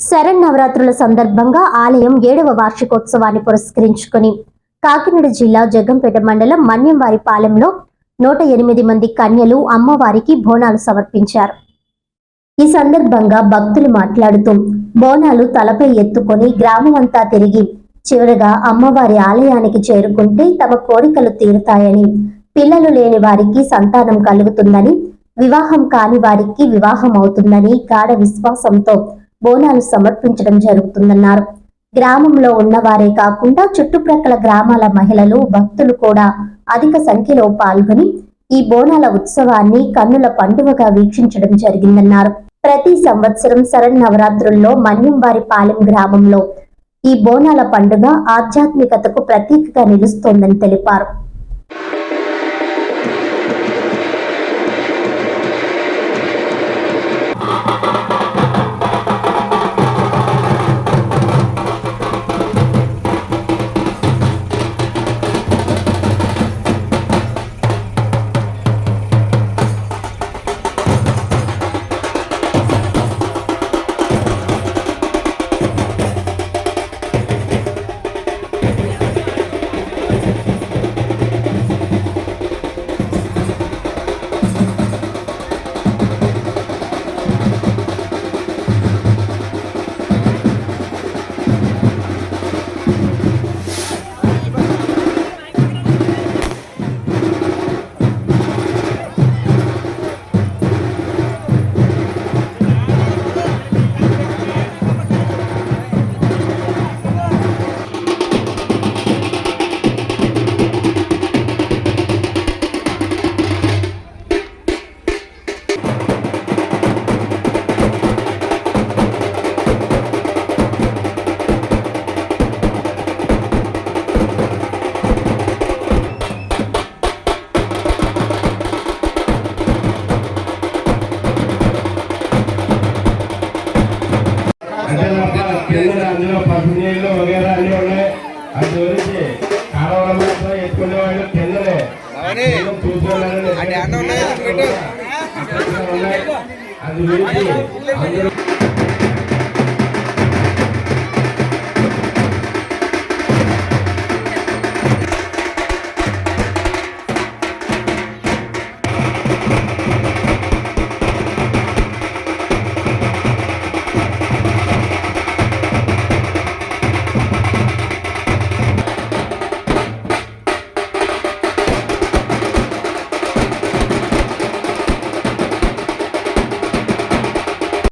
శరన్నవరాత్రుల సందర్భంగా ఆలయం ఏడవ వార్షికోత్సవాన్ని పురస్కరించుకుని కాకినాడ జిల్లా జగ్గంపేట మండలం మన్యంవారి పాలెంలో నూట ఎనిమిది మంది కన్యలు అమ్మవారికి బోనాలు సమర్పించారు. ఈ సందర్భంగా భక్తులు మాట్లాడుతూ బోనాలు తలపై ఎత్తుకొని గ్రామమంతా తిరిగి చివరగా అమ్మవారి ఆలయానికి చేరుకుంటే తమ కోరికలు తీరుతాయని పిల్లలు లేని వారికి సంతానం కలుగుతుందని వివాహం కాని వారికి వివాహం అవుతుందని గాఢ విశ్వాసంతో బోనాలు సమర్పించడం జరుగుతుందన్నారు. గ్రామంలో ఉన్నవారే కాకుండా చుట్టుప్రక్కల గ్రామాల మహిళలు భక్తులు కూడా అధిక సంఖ్యలో పాల్గొని ఈ బోనాల ఉత్సవాన్ని కన్నుల పండుగగా వీక్షించడం జరిగిందన్నారు. ప్రతి సంవత్సరం శరన్నవరాత్రుల్లో మన్యంవారి పాలెం గ్రామంలో ఈ బోనాల పండుగ ఆధ్యాత్మికతకు ప్రతీకగా నిలుస్తోందని తెలిపారు. అంటే కింద అందులో పసుపు నీళ్ళు వగేరా అన్ని ఉన్నాయి. అది గురించి కాలువల మాత్రం ఎత్తుకునే వాళ్ళు కిందనే. అది గురించి అందరూ